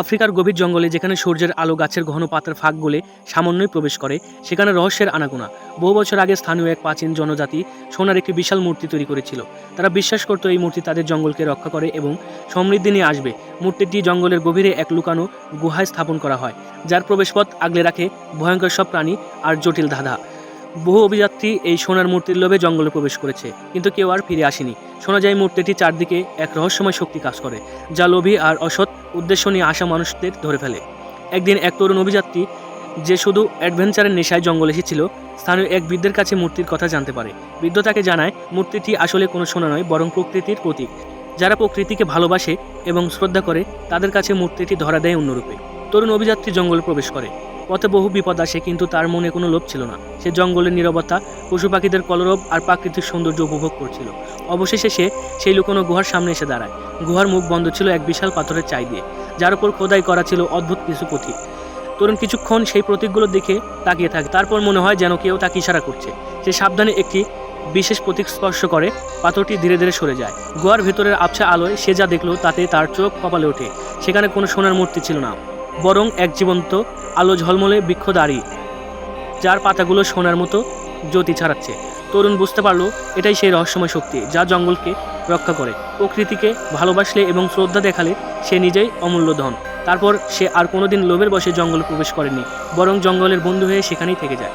আফ্রিকার গভীর জঙ্গলে যেখানে সূর্যের আলো গাছের ঘন পাতার ফাঁক গলে সামান্যই প্রবেশ করে, সেখানে রহস্যের আনাগোনা। বহু বছর আগে স্থানীয় এক প্রাচীন জনজাতি সোনার একটি বিশাল মূর্তি তৈরি করেছিল। তারা বিশ্বাস করত এই মূর্তি তাদের জঙ্গলকে রক্ষা করে এবং সমৃদ্ধি নিয়ে আসবে। মূর্তিটি জঙ্গলের গভীরে এক লুকানো গুহায় স্থাপন করা হয়, যার প্রবেশপথ আগলে রাখে ভয়ঙ্কর সব প্রাণী আর জটিল ধাঁধা। বহু অভিযাত্রী এই সোনার মূর্তির লোভে জঙ্গলে প্রবেশ করেছে, কিন্তু কেউ আর ফিরে আসেনি। শোনা যায় মূর্তিটি চারদিকে এক রহস্যময় শক্তি কাজ করে, যা লোভী আর অসৎ উদ্দেশ্য নিয়ে আসা মানুষদের ধরে ফেলে। একদিন এক তরুণ অভিযাত্রী, যে শুধু অ্যাডভেঞ্চারের নেশায় জঙ্গলে এসেছিল, স্থানীয় এক বৃদ্ধের কাছে মূর্তির কথা জানতে পারে। বৃদ্ধ তাকে জানায়, মূর্তিটি আসলে কোনো সোনা নয়, বরং প্রকৃতির প্রতীক। যারা প্রকৃতিকে ভালোবাসে এবং শ্রদ্ধা করে, তাদের কাছে মূর্তিটি ধরা দেয় অন্যরূপে। তরুণ অভিযাত্রী জঙ্গলে প্রবেশ করে। পথে বহু বিপদ আসে, কিন্তু তার মনে কোনো লোভ ছিল না। সে জঙ্গলের নীরবতা, পশু পাখিদের কলরব আর প্রাকৃতিক সৌন্দর্য উপভোগ করছিল। অবশেষে সে সেই লুকোনো গুহার সামনে এসে দাঁড়ায়। গুহার মুখ বন্ধ ছিল এক বিশাল পাথরের চাই দিয়ে, যার উপর খোদাই করা ছিল অদ্ভুত কিছু প্রতীক তরুণ কিছুক্ষণ সেই প্রতীকগুলো দেখে তাকিয়ে থাকে। তারপর মনে হয় যেন কেউ তাকে ইশারা করছে। সে সাবধানে একটি বিশেষ প্রতীক স্পর্শ করে, পাথরটি ধীরে ধীরে সরে যায়। গুহার ভেতরের আবছা আলোয় সে যা দেখল তাতে তার চোখ কপালে ওঠে। সেখানে কোনো সোনার মূর্তি ছিল না, বরং এক জীবন্ত আলো ঝলমলে বৃক্ষ দাঁড়িয়ে। যার পাতাগুলো সোনার মতো জ্যোতি ছাড়াচ্ছে। তরুণ বুঝতে পারল, এটাই সেই রহস্যময় শক্তি যা জঙ্গলকে রক্ষা করে। প্রকৃতিকে ভালোবাসলে এবং শ্রদ্ধা দেখালে সে নিজেই অমূল্য ধন। তারপর সে আর কোনোদিন লোভের বসে জঙ্গলে প্রবেশ করেনি, বরং জঙ্গলের বন্ধু হয়ে সেখানেই থেকে যায়।